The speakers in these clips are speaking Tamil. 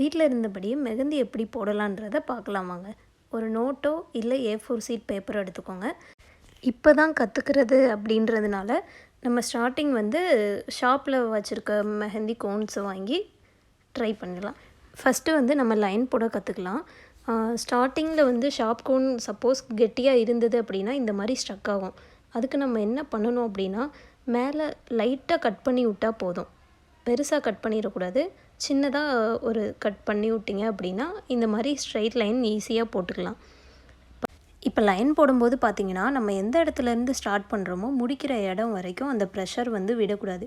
வீட்டில் இருந்தபடியே மெஹந்தி எப்படி போடலான்றதை பார்க்கலாம் வாங்க ஒரு நோட்டோ இல்லை ஏ ஃபோர் சீட் பேப்பரோ எடுத்துக்கோங்க. இப்போ தான் கற்றுக்கிறது அப்படின்றதுனால நம்ம ஸ்டார்டிங் வந்து ஷாப்பில் வச்சுருக்க மெஹந்தி கோன்ஸை வாங்கி ட்ரை பண்ணிடலாம் ஃபஸ்ட்டு வந்து நம்ம லைன் போட கற்றுக்கலாம் ஸ்டார்டிங்கில் வந்து ஷாப் கோன் சப்போஸ் கெட்டியாக இருந்தது அப்படின்னா இந்த மாதிரி ஸ்ட்ரக் ஆகும். அதுக்கு நம்ம என்ன பண்ணணும் அப்படின்னா மேலே லைட்டாக கட் பண்ணி விட்டால் போதும். பெருசாக கட் பண்ணிடக்கூடாது. சின்னதாக ஒரு கட் பண்ணி விட்டிங்க அப்படின்னா இந்த மாதிரி ஸ்ட்ரைட் லைன் ஈஸியாக போட்டுக்கலாம். இப்போ லைன் போடும்போது பார்த்தீங்கன்னா நம்ம எந்த இடத்துலேருந்து ஸ்டார்ட் பண்ணுறோமோ முடிக்கிற இடம் வரைக்கும் அந்த ப்ரெஷர் வந்து விடக்கூடாது.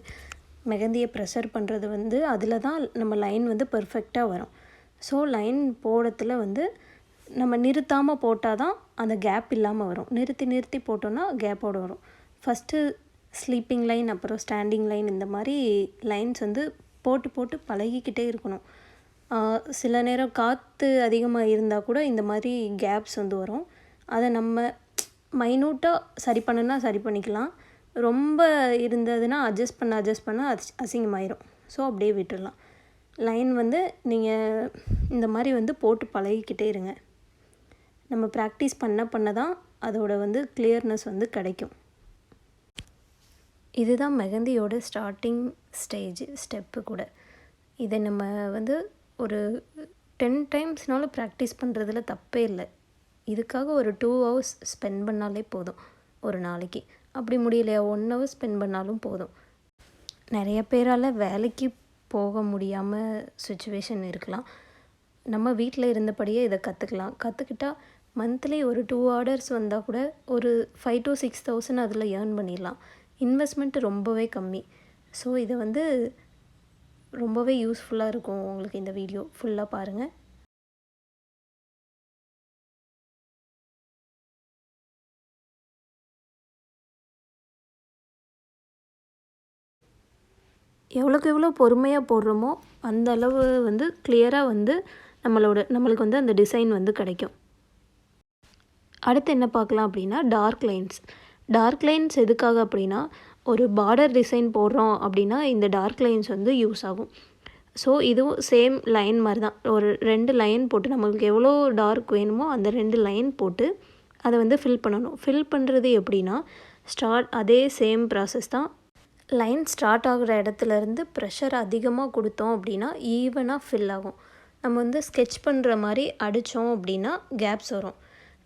மெகந்தியை ப்ரெஷர் பண்ணுறது வந்து அதில் தான் நம்ம லைன் வந்து பர்ஃபெக்டாக வரும். ஸோ லைன் போடத்தில் வந்து நம்ம நிறுத்தாமல் போட்டால் தான் அந்த கேப் இல்லாமல் வரும். நிறுத்தி நிறுத்தி போட்டோன்னா கேப்போடு வரும். ஃபஸ்ட்டு ஸ்லீப்பிங் லைன் அப்புறம் ஸ்டாண்டிங் லைன் இந்த மாதிரி லைன்ஸ் வந்து போட்டு போட்டு பழகிக்கிட்டே இருக்கணும். சில நேரம் காற்று அதிகமாக இருந்தால் கூட இந்த மாதிரி கேப்ஸ் வந்து வரும். அதை நம்ம மைனூட்டாக சரி பண்ணுன்னா சரி பண்ணிக்கலாம். ரொம்ப இருந்ததுன்னா அட்ஜஸ்ட் பண்ண அட்ஜஸ்ட் பண்ண அஸ் அசிங்கமாயிரும். ஸோ அப்படியே விட்டுடலாம் லைன் வந்து நீங்கள் இந்த மாதிரி வந்து போட்டு பழகிக்கிட்டே இருங்க. நம்ம ப்ராக்டிஸ் பண்ண பண்ண தான் அதோட வந்து கிளியர்னஸ் வந்து கிடைக்கும். இதுதான் மெகந்தியோட ஸ்டார்டிங் ஸ்டேஜ் ஸ்டெப்பு கூட. இதை நம்ம வந்து ஒரு டென் டைம்ஸ்னாலும் ப்ராக்டிஸ் பண்ணுறதுல தப்பே இல்லை. இதுக்காக ஒரு டூ ஹவர்ஸ் ஸ்பெண்ட் பண்ணாலே போதும் ஒரு நாளைக்கு. அப்படி முடியலையா ஒன் ஹவர் ஸ்பெண்ட் பண்ணாலும் போதும். நிறைய பேரால் வேலைக்கு போக முடியாமல் சுச்சுவேஷன் இருக்கலாம். நம்ம வீட்டில் இருந்தபடியே இதை கற்றுக்கலாம் கற்றுக்கிட்டா மந்த்லி ஒரு டூ ஆர்டர்ஸ் வந்தால் கூட ஒரு ஃபைவ் டு சிக்ஸ் தௌசண்ட் அதில் ஏர்ன் பண்ணிடலாம். இன்வெஸ்ட்மெண்ட் ரொம்பவே கம்மி. ஸோ இதை வந்து ரொம்பவே யூஸ்ஃபுல்லாக இருக்கும் உங்களுக்கு இந்த வீடியோ ஃபுல்லாக பாருங்கள் எவ்வளோக்கு எவ்வளோ பொறுமையாக போடுறோமோ அந்த அளவு வந்து கிளியராக வந்து நம்மளோட நம்மளுக்கு வந்து அந்த டிசைன் வந்து கிடைக்கும். அடுத்து என்ன பார்க்கலாம் அப்படின்னா டார்க் லைன்ஸ் டார்க் லைன்ஸ் எதுக்காக அப்படின்னா ஒரு பார்டர் டிசைன் போடுறோம் அப்படின்னா இந்த டார்க் லைன்ஸ் வந்து யூஸ் ஆகும். ஸோ இதுவும் சேம் லைன் மாதிரி தான் ஒரு ரெண்டு லைன் போட்டு நம்மளுக்கு எவ்வளோ டார்க் வேணுமோ அந்த ரெண்டு லைன் போட்டு அதை வந்து ஃபில் பண்ணணும். ஃபில் பண்ணுறது எப்படின்னா ஸ்டார்ட் அதே சேம் ப்ராசஸ் தான். லைன் ஸ்டார்ட் ஆகிற இடத்துலேருந்து ப்ரெஷர் அதிகமாக கொடுத்தோம் அப்படின்னா ஈவனாக ஃபில் ஆகும். நம்ம வந்து ஸ்கெட்ச் பண்ணுற மாதிரி அடித்தோம் அப்படின்னா கேப்ஸ் வரும்.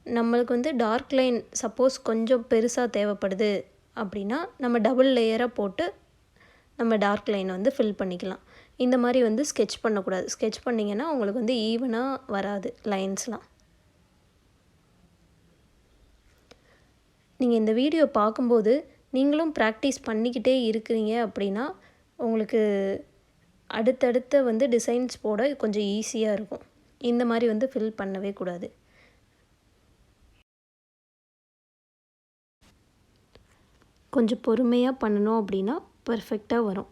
நம்மளுக்கு வந்து டார்க் லைன் சப்போஸ் கொஞ்சம் பெருசாக தேவைப்படுது அப்படின்னா நம்ம டபுள் லேயராக போட்டு நம்ம டார்க் லைன் வந்து ஃபில் பண்ணிக்கலாம். இந்த மாதிரி வந்து ஸ்கெட்ச் பண்ணக்கூடாது. ஸ்கெட்ச் பண்ணிங்கன்னா உங்களுக்கு வந்து ஈவனாக வராது லைன்ஸ்லாம் நீங்கள் இந்த வீடியோ பார்க்கும்போது நீங்களும் ப்ராக்டிஸ் பண்ணிக்கிட்டே இருக்கிறீங்க அப்படின்னா உங்களுக்கு அடுத்தடுத்த வந்து டிசைன்ஸ் போட கொஞ்சம் ஈஸியாக இருக்கும். இந்த மாதிரி வந்து ஃபில் பண்ணவே கூடாது. கொஞ்சம் பொறுமையாக பண்ணணும் அப்படின்னா பர்ஃபெக்டாக வரும்.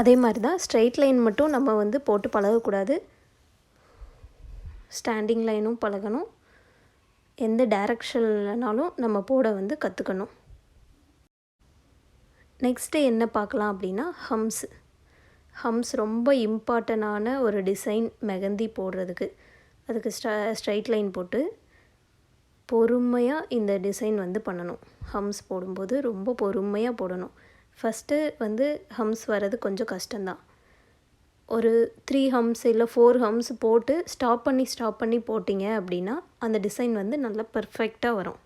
அதே மாதிரி தான் ஸ்ட்ரெயிட் லைன் மட்டும் நம்ம வந்து போட்டு பழகக்கூடாது. ஸ்டாண்டிங் லைனும் பழகணும். எந்த டைரக்ஷன்லனாலும் நம்ம போட வந்து கற்றுக்கணும் நெக்ஸ்ட்டு என்ன பார்க்கலாம் அப்படின்னா ஹம்ஸ் ஹம்ஸ் ரொம்ப இம்பார்ட்டனான ஒரு டிசைன் மெகந்தி போடுறதுக்கு. அதுக்கு ஸ்ட்ர ஸ்ட்ரைட் லைன் போட்டு பொறுமையாக இந்த டிசைன் வந்து பண்ணணும். ஹம்ஸ் போடும்போது ரொம்ப பொறுமையாக போடணும். ஃபஸ்ட்டு வந்து ஹம்ஸ் வர்றது கொஞ்சம் கஷ்டம்தான். ஒரு த்ரீ ஹம்ஸ் இல்லை ஃபோர் ஹம்ஸ் போட்டு ஸ்டாப் பண்ணி ஸ்டாப் பண்ணி போட்டிங்க அப்படின்னா அந்த டிசைன் வந்து நல்லா பர்ஃபெக்டாக வரும்.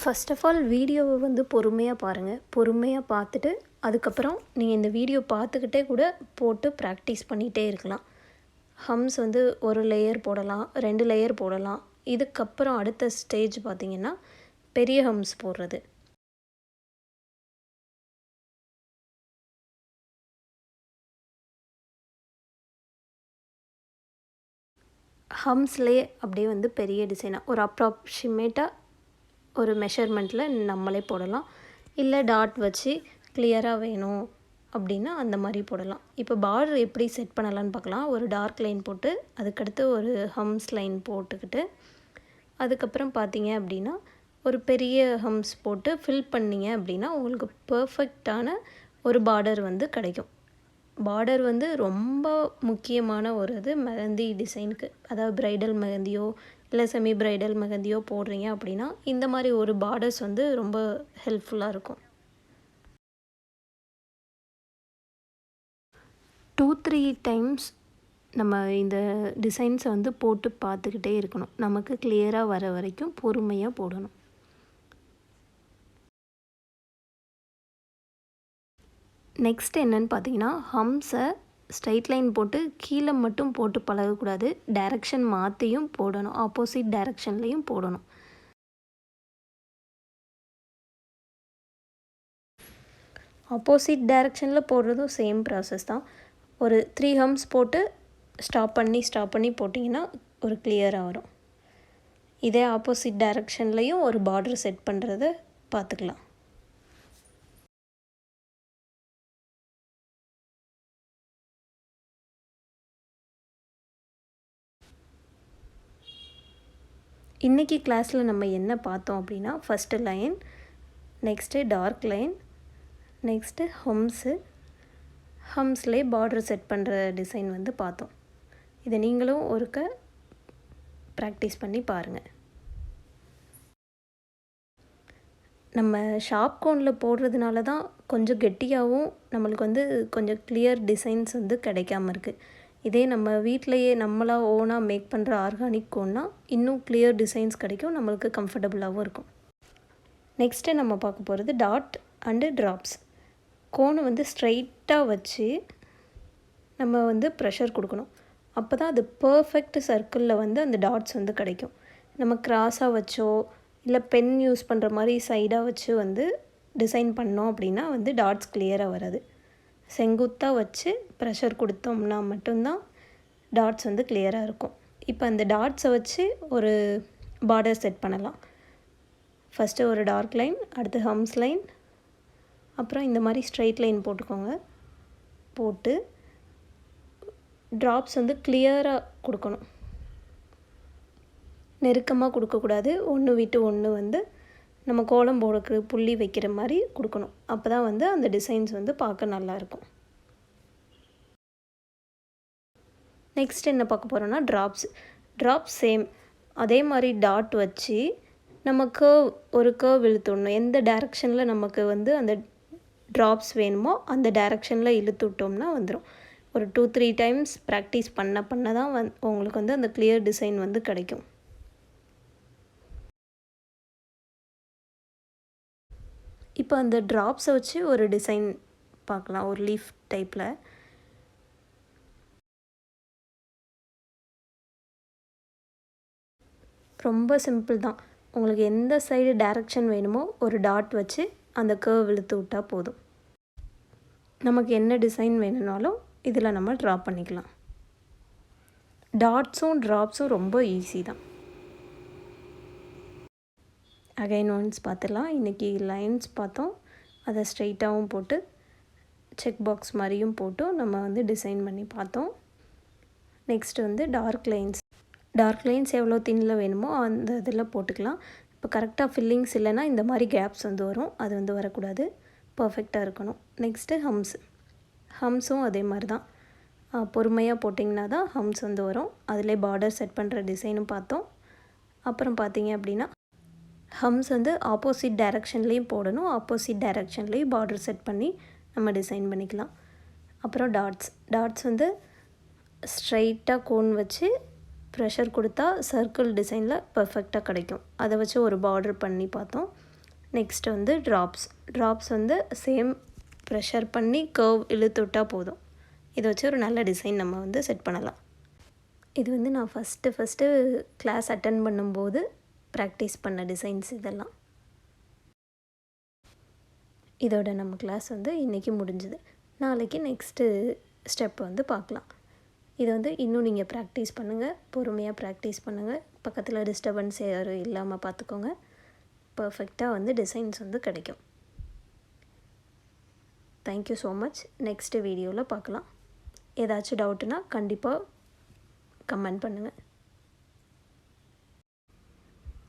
ஃபஸ்ட் ஆஃப் ஆல் வீடியோவை வந்து பொறுமையாக பாருங்கள் பொறுமையாக பார்த்துட்டு அதுக்கப்புறம் நீங்கள் இந்த வீடியோ பார்த்துக்கிட்டே கூட போட்டு ப்ராக்டிஸ் பண்ணிகிட்டே இருக்கலாம். ஹம்ஸ் வந்து ஒரு லேயர் போடலாம் ரெண்டு லேயர் போடலாம். இதுக்கப்புறம் அடுத்த ஸ்டேஜ் பார்த்திங்கன்னா பெரிய ஹம்ஸ் போடுறது. ஹம்ஸ்லேயே அப்படியே வந்து பெரிய டிசைனாக ஒரு அப்ராக்சிமேட்டாக ஒரு மெஷர்மெண்ட்டில் நம்மளே போடலாம். இல்லை டாட் வச்சு கிளியராக வேணும் அப்படின்னா அந்த மாதிரி போடலாம். இப்போ பார்டர் எப்படி செட் பண்ணலான்னு பார்க்கலாம். ஒரு டார்க் லைன் போட்டு அதுக்கடுத்து ஒரு ஹம்ஸ் லைன் போட்டுக்கிட்டு அதுக்கப்புறம் பார்த்தீங்க அப்படின்னா ஒரு பெரிய ஹம்ஸ் போட்டு ஃபில் பண்ணிங்க அப்படின்னா உங்களுக்கு பர்ஃபெக்டான ஒரு பார்டர் வந்து கிடைக்கும். பார்டர் வந்து ரொம்ப முக்கியமான ஒரு இது மெஹந்தி டிசைனுக்கு அதாவது ப்ரைடல் மெஹந்தியோ இல்லை செமி ப்ரைடல் மெஹந்தியோ போடுறீங்க அப்படின்னா இந்த மாதிரி ஒரு பார்டர்ஸ் வந்து ரொம்ப ஹெல்ப்ஃபுல்லாக இருக்கும். டூ த்ரீ டைம்ஸ் நம்ம இந்த டிசைன்ஸை வந்து போட்டு பார்த்துக்கிட்டே இருக்கணும். நமக்கு கிளியராக வர வரைக்கும் பொறுமையாக போடணும். நெக்ஸ்ட் என்னன்னு பார்த்தீங்கன்னா ஹம்ஸை ஸ்ட்ரைட் லைன் போட்டு கீழே மட்டும் போட்டு பழகக்கூடாது. டைரக்ஷன் மாற்றியும் போடணும். ஆப்போசிட் டைரக்ஷன்லேயும் போடணும். ஆப்போசிட் டைரக்ஷனில் போடுறதும் சேம் ப்ராசஸ் தான். ஒரு த்ரீ ஹம்ஸ் போட்டு ஸ்டாப் பண்ணி ஸ்டாப் பண்ணி போட்டிங்கன்னா ஒரு கிளியராக வரும். இதே ஆப்போசிட் டைரக்ஷன்லேயும் ஒரு பார்டர் செட் பண்ணுறத பார்த்துக்கலாம் இன்றைக்கி கிளாஸில் நம்ம என்ன பார்த்தோம் அப்படின்னா first line next dark line next ஹம்ஸு ஹம்ஸ்லேயே பார்டர் செட் பண்ணுற டிசைன் வந்து பார்த்தோம். இதை நீங்களும் ஒருக்க ப்ராக்டிஸ் பண்ணி பாருங்கள் நம்ம ஷார்ப் கோனில் போடுறதுனால தான் கொஞ்சம் கெட்டியாகவும் நம்மளுக்கு வந்து கொஞ்சம் கிளியர் டிசைன்ஸ் வந்து கிடைக்காம இருக்குது இதே நம்ம வீட்டிலையே நம்மளாக ஓனாக மேக் பண்ணுற ஆர்கானிக் கோன்னா இன்னும் கிளியர் டிசைன்ஸ் கிடைக்கும் நம்மளுக்கு கம்ஃபர்டபுளாகவும் இருக்கும். நெக்ஸ்ட்டு நம்ம பார்க்க போகிறது டாட் அண்டு ட்ராப்ஸ் கோனை வந்து ஸ்ட்ரைட்டாக வச்சு நம்ம வந்து ப்ரெஷர் கொடுக்கணும். அப்போ தான் அது பர்ஃபெக்ட் சர்க்கிளில் வந்து அந்த டாட்ஸ் வந்து கிடைக்கும். நம்ம கிராஸாக வச்சோ இல்லை பென் யூஸ் பண்ணுற மாதிரி சைடாக வச்சு வந்து டிசைன் பண்ணோம் அப்படின்னா வந்து டாட்ஸ் கிளியராக வராது. செங்குத்தாக வச்சு ப்ரெஷர் கொடுத்தோம்னா மட்டும்தான் டாட்ஸ் வந்து கிளியராக இருக்கும். இப்போ அந்த டாட்ஸை வச்சு ஒரு பார்டர் செட் பண்ணலாம். ஃபஸ்ட்டு ஒரு டார்க் லைன் அடுத்து ஹம்ஸ் லைன் அப்புறம் இந்த மாதிரி ஸ்ட்ரைட் லைன் போட்டுக்கோங்க. போட்டு ட்ராப்ஸ் வந்து கிளியராக கொடுக்கணும். நெருக்கமாக கொடுக்கக்கூடாது. ஒன்று விட்டு ஒன்று வந்து நம்ம கோலம் போடுறக்கு புள்ளி வைக்கிற மாதிரி கொடுக்கணும். அப்போ தான் வந்து அந்த டிசைன்ஸ் வந்து பார்க்க நல்லாயிருக்கும் நெக்ஸ்ட் என்ன பார்க்க போகிறோன்னா ட்ராப்ஸ் ட்ராப்ஸ் சேம் அதே மாதிரி டாட் வச்சு நம்ம கேர்வ் ஒரு கேர்வ் இழுத்துடணும். எந்த டைரக்ஷனில் நமக்கு வந்து அந்த ட்ராப்ஸ் வேணுமோ அந்த டைரக்ஷனில் இழுத்து விட்டோம்னா வந்துடும் ஒரு டூ த்ரீ டைம்ஸ் ப்ராக்டிஸ் பண்ண பண்ண தான் வந் உங்களுக்கு வந்து அந்த கிளியர் டிசைன் வந்து கிடைக்கும். இப்போ அந்த ட்ராப்ஸை வச்சு ஒரு டிசைன் பார்க்கலாம் ஒரு லீஃப் டைப்பில் ரொம்ப சிம்பிள் தான். உங்களுக்கு எந்த சைடு டைரக்ஷன் வேணுமோ ஒரு டாட் வச்சு அந்த கேர்வ் இழுத்து விட்டால் போதும். நமக்கு என்ன டிசைன் வேணும்னாலும் இதில் நம்ம ட்ரா பண்ணிக்கலாம். டாட்ஸும் ட்ராப்ஸும் ரொம்ப ஈஸி தான். அகைன் ஒன்ஸ் பார்த்துலாம் இன்றைக்கி லைன்ஸ் பார்த்தோம். அதை ஸ்ட்ரைட்டாகவும் போட்டு செக் பாக்ஸ் மாதிரியும் போட்டு நம்ம வந்து டிசைன் பண்ணி பார்த்தோம். நெக்ஸ்ட் வந்து டார்க் லைன்ஸ் டார்க் லைன்ஸ் எவ்வளோ தின்னில் வேணுமோ அந்த இதில் போட்டுக்கலாம். இப்போ கரெக்டாக ஃபில்லிங்ஸ் இல்லைன்னா இந்த மாதிரி கேப்ஸ் வந்து வரும். அது வந்து வரக்கூடாது. பர்ஃபெக்டாக இருக்கணும். நெக்ஸ்ட்டு ஹம்ஸ் ஹம்ஸும் அதே மாதிரி தான். பொறுமையாக போட்டிங்கன்னா தான் ஹம்ஸ் வந்து வரும். அதிலே பார்டர் செட் பண்ணுற டிசைனும் பார்த்தோம். அப்புறம் பார்த்தீங்க அப்படின்னா ஹம்ஸ் வந்து ஆப்போசிட் டைரக்ஷன்லேயும் போடணும். ஆப்போசிட் டைரக்ஷன்லேயும் பார்டர் செட் பண்ணி நம்ம டிசைன் பண்ணிக்கலாம். அப்புறம் டாட்ஸ் டாட்ஸ் வந்து ஸ்ட்ரைட்டாக கோன் வச்சு ப்ரெஷர் கொடுத்தா சர்க்கிள் டிசைனில் பர்ஃபெக்டாக கிடைக்கும். அதை வச்சு ஒரு பார்டர் பண்ணி பார்த்தோம். நெக்ஸ்ட் வந்து ட்ராப்ஸ் ட்ராப்ஸ் வந்து சேம் ப்ரெஷர் பண்ணி கர்வ் இழுத்து விட்டால் போதும். இதை வச்சு ஒரு நல்ல டிசைன் நம்ம வந்து செட் பண்ணலாம். இது வந்து நான் ஃபஸ்ட்டு ஃபஸ்ட்டு கிளாஸ் அட்டன் பண்ணும்போது ப்ராக்டிஸ் பண்ண டிசைன்ஸ் இதெல்லாம். இதோட நம்ம கிளாஸ் வந்து இன்றைக்கி முடிஞ்சுது. நாளைக்கு நெக்ஸ்ட்டு ஸ்டெப் வந்து பார்க்கலாம். இதை வந்து இன்னும் நீங்கள் ப்ராக்டிஸ் பண்ணுங்கள் பொறுமையாக ப்ராக்டிஸ் பண்ணுங்கள் பக்கத்தில் டிஸ்டர்பன்ஸ் யாரும் இல்லாமல் பார்த்துக்கோங்க. பர்ஃபெக்டாக வந்து டிசைன்ஸ் வந்து கிடைக்கும். தேங்க்யூ ஸோ மச் நெக்ஸ்ட் வீடியோவில் பார்க்கலாம். ஏதாச்சும் டவுட்டுனா கண்டிப்பாக கமெண்ட் பண்ணுங்கள்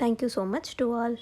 thank you so much to all